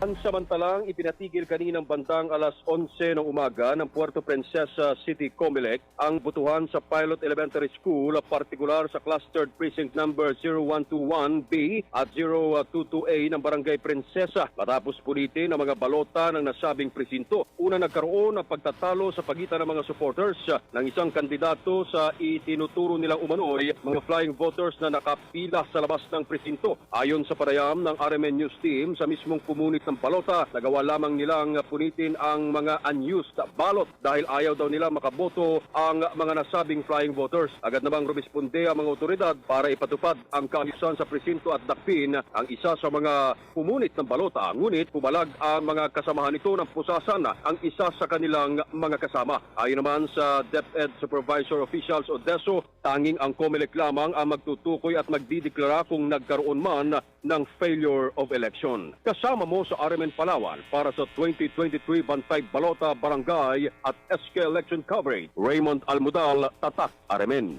Pansamantalang ipinatigil kaninang bandang alas 11 ng umaga ng Puerto Princesa City, Comelec ang butuhan sa Pilot Elementary School, partikular sa clustered precinct number 0121B at 0228A ng Barangay Princesa matapos punitin ang mga balota ng nasabing presinto. Una nagkaroon ng pagtatalo sa pagitan ng mga supporters ng isang kandidato sa itinuturo nilang umano'y mga flying voters na nakapila sa labas ng presinto. Ayon sa parayam ng RMN News Team sa mismong pumunit ng balota, nagawa lamang nilang punitin ang mga unused balot dahil ayaw daw nila makaboto ang mga nasabing flying voters. Agad namang rumisponde ang mga otoridad para ipatupad ang kaayusan sa presinto at dakpin ang isa sa mga pumunit ng balota. Ngunit pumalag ang mga kasamahan nito ng pusasan ang isa sa kanilang mga kasama. Ayon naman sa DepEd Supervisor Officials Odeso, tanging ang COMELEC lamang ang magtutukoy at magdideklara kung nagkaroon man ng failure of election. Kasama mo sa RMN Palawan para sa 2023 Bantay Balota Barangay at SK Election Coverage. Raymond Almudal, Tatak, RMN.